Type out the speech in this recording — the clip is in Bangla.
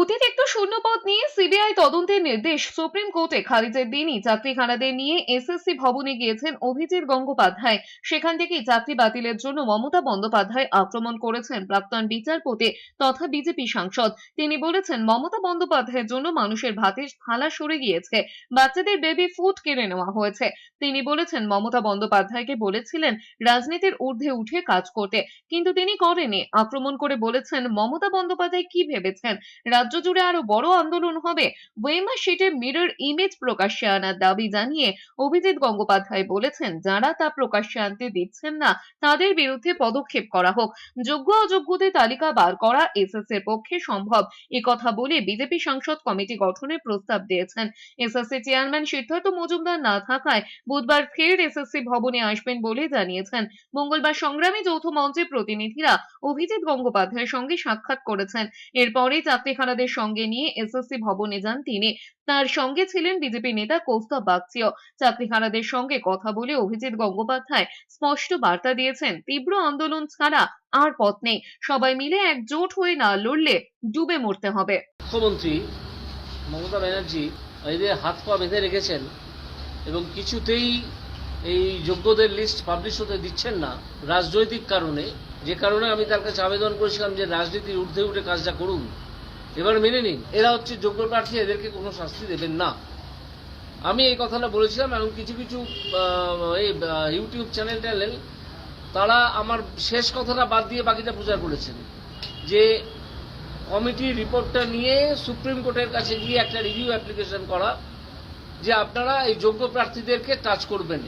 অতিরিক্ত শূন্যপদ নিয়ে সিবিআই তদন্তের নির্দেশ। সুপ্রিম কোর্টে খারিজের দিনই চাকরিখানাদের নিয়ে এসএসসি ভবনে গিয়েছেন অভিজিৎ গঙ্গোপাধ্যায়। সেখান থেকেই চাকরি বাতিলের জন্য মমতা বন্দ্যোপাধ্যায় আক্রমণ করেছেন প্রাক্তন বিচারপতি তথা বিজেপি সাংসদ। তিনি বলেছেন, মমতা বন্দ্যোপাধ্যায়ের জন্য মানুষের ভাতের থালা সরে গিয়েছে, বাচ্চাদের বেবি ফুড কেড়ে নেওয়া হয়েছে। তিনি বলেছেন, মমতা বন্দ্যোপাধ্যায়কে বলেছিলেন, রাজনীতির ঊর্ধ্বে উঠে কাজ করতে। কিন্তু তিনি করেনি আক্রমণ করে বলেছেন, মমতা বন্দ্যোপাধ্যায় কি ভেবেছেন? রাজ্য জুড়ে আরও বড় আন্দোলন হবে। ওয়েমা শিটে মিরর ইমেজ প্রকাশ্যে আনার দাবি জানিয়ে অভিজিৎ গঙ্গোপাধ্যায় বলেছেন, যারা তা প্রকাশ্যে আনতে দিচ্ছেন না, তাদের বিরুদ্ধে পদক্ষেপ করা হোক। যোগ্য অযোগ্যদের তালিকা বার করা এসএস এর পক্ষে সম্ভব। এ কথা বলে বিজেপি সংসদ কমিটি গঠনের প্রস্তাব দিয়েছেন। এসএসসি চেয়ারম্যান সিদ্ধার্থ মজুমদার না থাকায় বুধবার ফের এসএসসি ভবনে আসবেন বলে জানিয়েছেন। মঙ্গলবার সংগ্রামী যৌথ মঞ্চের প্রতিনিধিরা অভিজিৎ গঙ্গোপাধ্যায়ের সঙ্গে সাক্ষাৎ করেছেন। এরপরে এরপরেই চাকরিখানাদের সঙ্গে নিয়ে এসএসসি ভবনে যান তিনি। তার সঙ্গে ছিলেন বিজেপি নেতা কৌস্তব বাগচিও। চাকরিখানাদের সঙ্গে কথা বলে অভিজিৎ গঙ্গোপাধ্যায় স্পষ্ট বার্তা দিয়েছেন, তীব্র আন্দোলন ছাড়া আর পথ নেই। সবাই মিলে একজোট হয়ে না লড়লে ডুবে মরতে হবে। মুখ্যমন্ত্রী মমতা ব্যানার্জি এদের হাত পা বেঁধে রেখেছেন এবং কিছুতেই এই যোগ্যদের লিস্ট পাবলিশ হতে দিচ্ছেন না। রাজনৈতিক কারণে, যে কারণে আমি তার কাছে আবেদন করেছিলাম যে রাজনীতির ঊর্ধ্বে উঠে কাজটা করুন। এবার মেনে নিন। এরা হচ্ছে যোগ্য প্রার্থী, এদেরকে কোনো শাস্তি দেবেন না। আমি এই কথাটা বলেছিলাম এবং কিছু কিছু এই ইউটিউব চ্যানেল ট্যানেল, তারা আমার শেষ কথাটা বাদ দিয়ে বাকিটা প্রচার করেছেন। যে কমিটির রিপোর্টটা নিয়ে সুপ্রিম কোর্টের কাছে গিয়ে একটা রিভিউ অ্যাপ্লিকেশন করা, যে আপনারা এই যোগ্য প্রার্থীদেরকে টাচ করবেন।